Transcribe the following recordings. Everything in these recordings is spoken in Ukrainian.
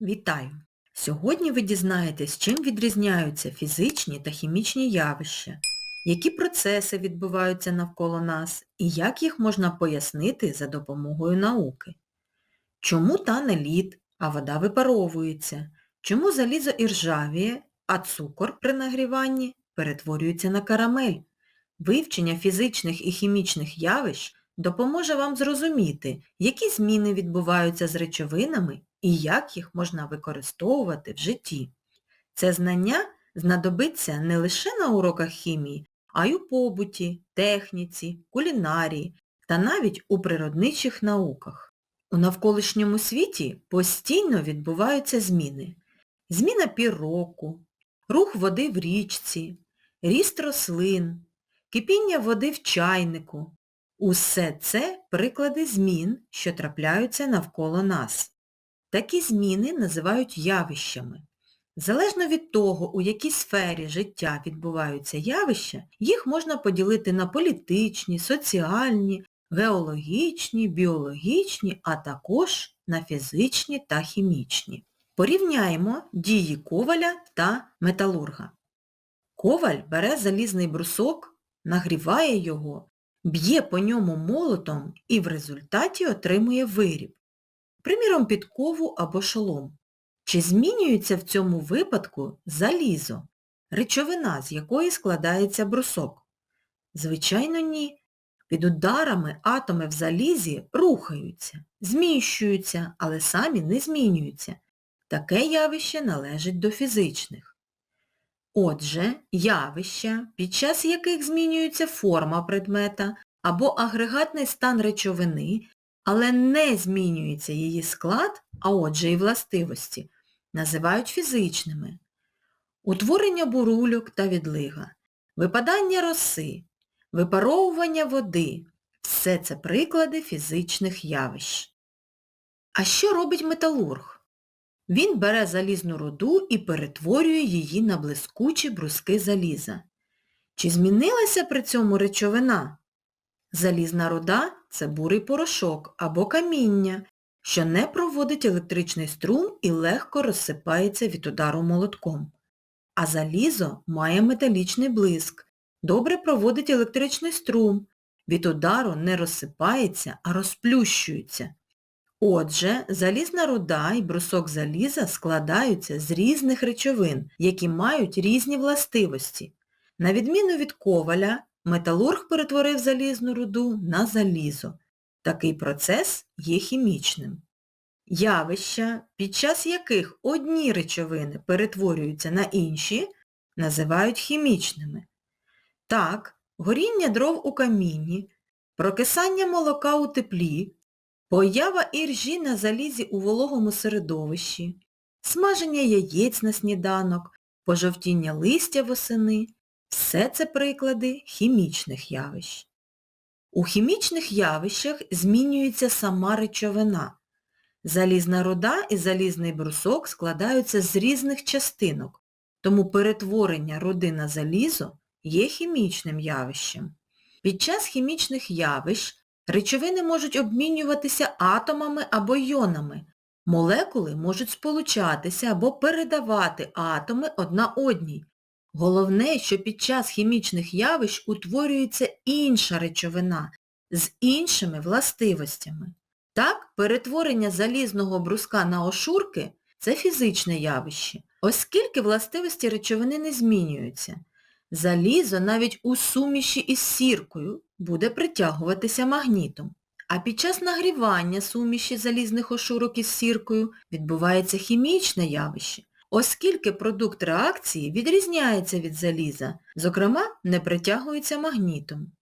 Вітаю! Сьогодні ви дізнаєтесь, чим відрізняються фізичні та хімічні явища, які процеси відбуваються навколо нас і як їх можна пояснити за допомогою науки. Чому тане лід, а вода випаровується, чому залізо іржавіє, а цукор при нагріванні перетворюється на карамель. Вивчення фізичних і хімічних явищ допоможе вам зрозуміти, які зміни відбуваються з речовинами і як їх можна використовувати в житті. Це знання знадобиться не лише на уроках хімії, а й у побуті, техніці, кулінарії та навіть у природничих науках. У навколишньому світі постійно відбуваються зміни. Зміна пір року, рух води в річці, ріст рослин, кипіння води в чайнику. Усе це приклади змін, що трапляються навколо нас. Такі зміни називають явищами. Залежно від того, у якій сфері життя відбуваються явища, їх можна поділити на політичні, соціальні, геологічні, біологічні, а також на фізичні та хімічні. Порівняємо дії коваля та металурга. Коваль бере залізний брусок, нагріває його, б'є по ньому молотом і в результаті отримує виріб. Приміром, підкову або шолом. Чи змінюється в цьому випадку залізо, речовина, з якої складається брусок? Звичайно, ні. Під ударами атоми в залізі рухаються, зміщуються, але самі не змінюються. Таке явище належить до фізичних. Отже, явища, під час яких змінюється форма предмета або агрегатний стан речовини, але не змінюється її склад, а отже і властивості, називають фізичними. Утворення бурульок та відлига, випадання роси, випаровування води – все це приклади фізичних явищ. А що робить металург? Він бере залізну руду і перетворює її на блискучі бруски заліза. Чи змінилася при цьому речовина? Залізна руда – це бурий порошок або каміння, що не проводить електричний струм і легко розсипається від удару молотком. А залізо має металічний блиск, добре проводить електричний струм, від удару не розсипається, а розплющується. Отже, залізна руда і брусок заліза складаються з різних речовин, які мають різні властивості. На відміну від коваля, металург перетворив залізну руду на залізо. Такий процес є хімічним. Явища, під час яких одні речовини перетворюються на інші, називають хімічними. Так, горіння дров у камінні, прокисання молока у теплі, Поява іржі на залізі у вологому середовищі, смаження яєць на сніданок, пожовтіння листя восени – все це приклади хімічних явищ. У хімічних явищах змінюється сама речовина. Залізна руда і залізний брусок складаються з різних частинок, тому перетворення руди на залізо є хімічним явищем. Під час хімічних явищ Речовини можуть обмінюватися атомами або йонами. Молекули можуть сполучатися або передавати атоми одна одній. Головне, що під час хімічних явищ утворюється інша речовина з іншими властивостями. Так, перетворення залізного бруска на ошурки – це фізичне явище, оскільки властивості речовини не змінюються. Залізо навіть у суміші із сіркою буде притягуватися магнітом. А під час нагрівання суміші залізних ошурок із сіркою відбувається хімічне явище, оскільки продукт реакції відрізняється від заліза, зокрема, не притягується магнітом.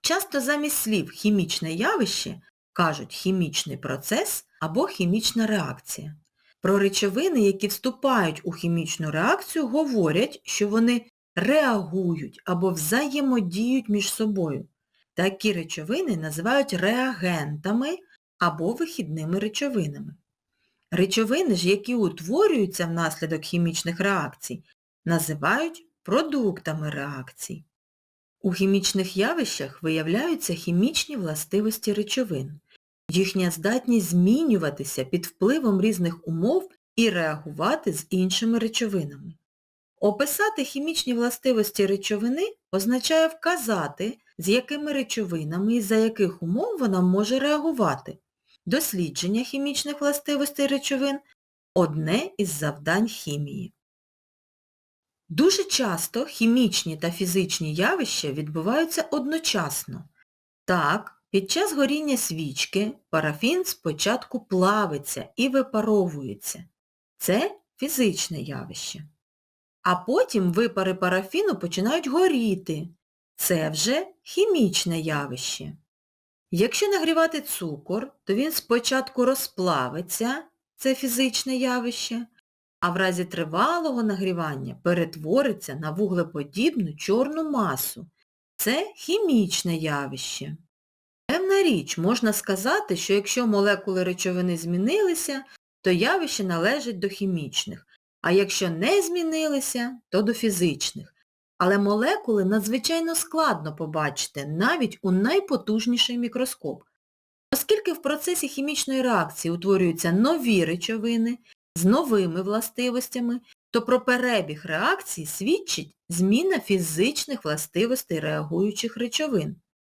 Часто замість слів хімічне явище кажуть хімічний процес або хімічна реакція. Про речовини, які вступають у хімічну реакцію, говорять, що вони реагують або взаємодіють між собою. Такі речовини називають реагентами або вихідними речовинами. Речовини ж, які утворюються внаслідок хімічних реакцій, називають продуктами реакцій. У хімічних явищах виявляються хімічні властивості речовин. Їхня здатність змінюватися під впливом різних умов і реагувати з іншими речовинами. Описати хімічні властивості речовини означає вказати, з якими речовинами і за яких умов вона може реагувати. Дослідження хімічних властивостей речовин – одне із завдань хімії. Дуже часто хімічні та фізичні явища відбуваються одночасно. Так, під час горіння свічки парафін спочатку плавиться і випаровується. Це фізичне явище. А потім випари парафіну починають горіти. Це вже хімічне явище. Якщо нагрівати цукор, то він спочатку розплавиться, це фізичне явище, а в разі тривалого нагрівання перетвориться на вуглеподібну чорну масу. Це хімічне явище. Певна річ, можна сказати, що якщо молекули речовини змінилися, то явище належить до хімічних, а якщо не змінилися, то до фізичних. Але молекули надзвичайно складно побачити навіть у найпотужніший мікроскоп. Оскільки в процесі хімічної реакції утворюються нові речовини з новими властивостями, то про перебіг реакції свідчить зміна фізичних властивостей реагуючих речовин.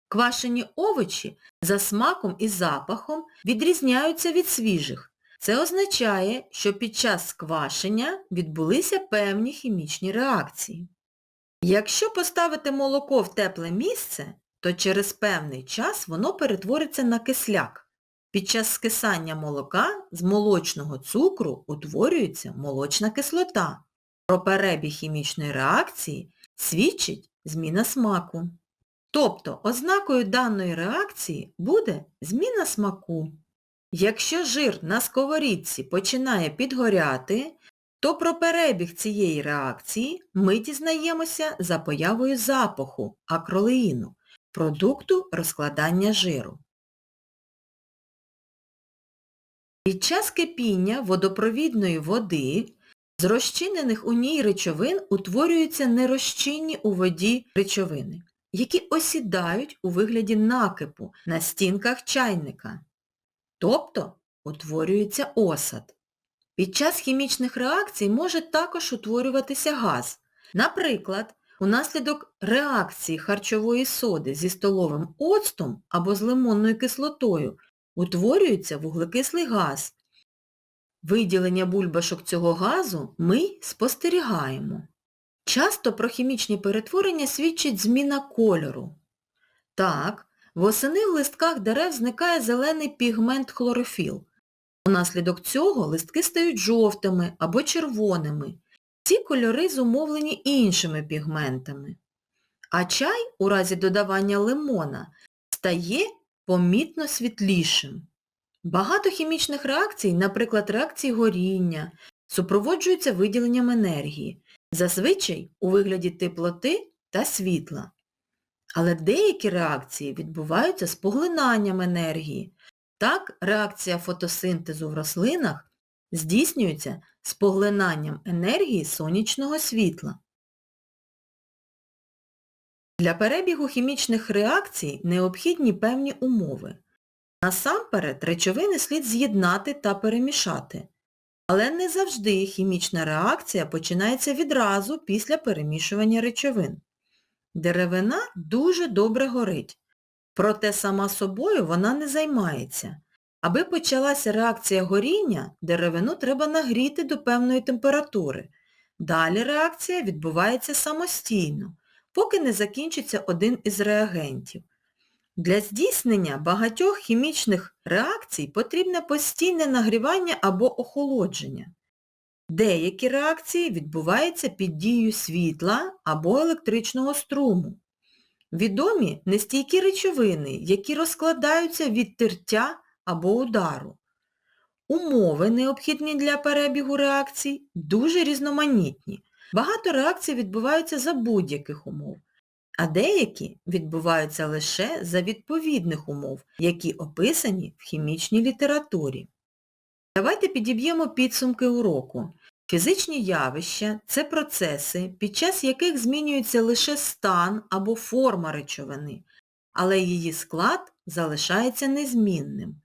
Квашені овочі за смаком і запахом відрізняються від свіжих. Це означає, що під час сквашення відбулися певні хімічні реакції. Якщо поставити молоко в тепле місце, то через певний час воно перетвориться на кисляк. Під час скисання молока з молочного цукру утворюється молочна кислота. Про перебіг хімічної реакції свідчить зміна смаку. Тобто ознакою даної реакції буде зміна смаку. Якщо жир на сковорідці починає підгоряти, то про перебіг цієї реакції ми дізнаємося за появою запаху акролеїну, продукту розкладання жиру. Під час кипіння водопровідної води з розчинених у ній речовин утворюються нерозчинні у воді речовини, які осідають у вигляді накипу на стінках чайника. Тобто утворюється осад. Під час хімічних реакцій може також утворюватися газ. Наприклад, унаслідок реакції харчової соди зі столовим оцтом або з лимонною кислотою утворюється вуглекислий газ. Виділення бульбашок цього газу ми спостерігаємо. Часто про хімічні перетворення свідчить зміна кольору. Так, восени в листках дерев зникає зелений пігмент хлорофіл. Унаслідок цього листки стають жовтими або червоними. Ці кольори зумовлені іншими пігментами. А чай у разі додавання лимона стає помітно світлішим. Багато хімічних реакцій, наприклад, реакції горіння, супроводжуються виділенням енергії, зазвичай у вигляді теплоти та світла. Але деякі реакції відбуваються з поглинанням енергії. Так, реакція фотосинтезу в рослинах здійснюється з поглинанням енергії сонячного світла. Для перебігу хімічних реакцій необхідні певні умови. Насамперед, речовини слід з'єднати та перемішати. Але не завжди хімічна реакція починається відразу після перемішування речовин. Деревина дуже добре горить, проте сама собою вона не займається. Аби почалася реакція горіння, деревину треба нагріти до певної температури. Далі реакція відбувається самостійно, поки не закінчиться один із реагентів. Для здійснення багатьох хімічних реакцій потрібне постійне нагрівання або охолодження. Деякі реакції відбуваються під дією світла або електричного струму. Відомі нестійкі речовини, які розкладаються від тертя або удару. Умови, необхідні для перебігу реакцій, дуже різноманітні. Багато реакцій відбуваються за будь-яких умов, а деякі відбуваються лише за відповідних умов, які описані в хімічній літературі. Давайте підіб'ємо підсумки уроку. Фізичні явища – це процеси, під час яких змінюється лише стан або форма речовини, але її склад залишається незмінним.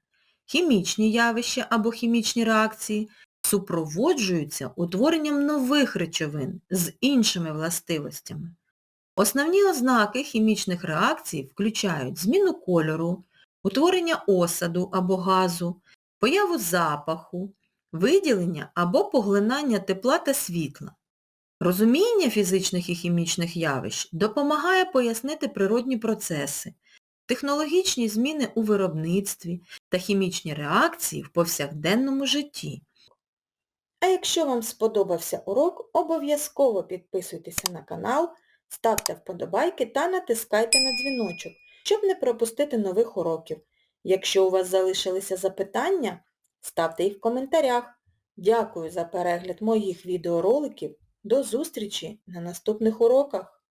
Хімічні явища або хімічні реакції супроводжуються утворенням нових речовин з іншими властивостями. Основні ознаки хімічних реакцій включають зміну кольору, утворення осаду або газу, появу запаху, виділення або поглинання тепла та світла. Розуміння фізичних і хімічних явищ допомагає пояснити природні процеси, технологічні зміни у виробництві та хімічні реакції в повсякденному житті. А якщо вам сподобався урок, обов'язково підписуйтеся на канал, ставте вподобайки та натискайте на дзвіночок, щоб не пропустити нових уроків. Якщо у вас залишилися запитання, ставте їх в коментарях. Дякую за перегляд моїх відеороликів. До зустрічі на наступних уроках!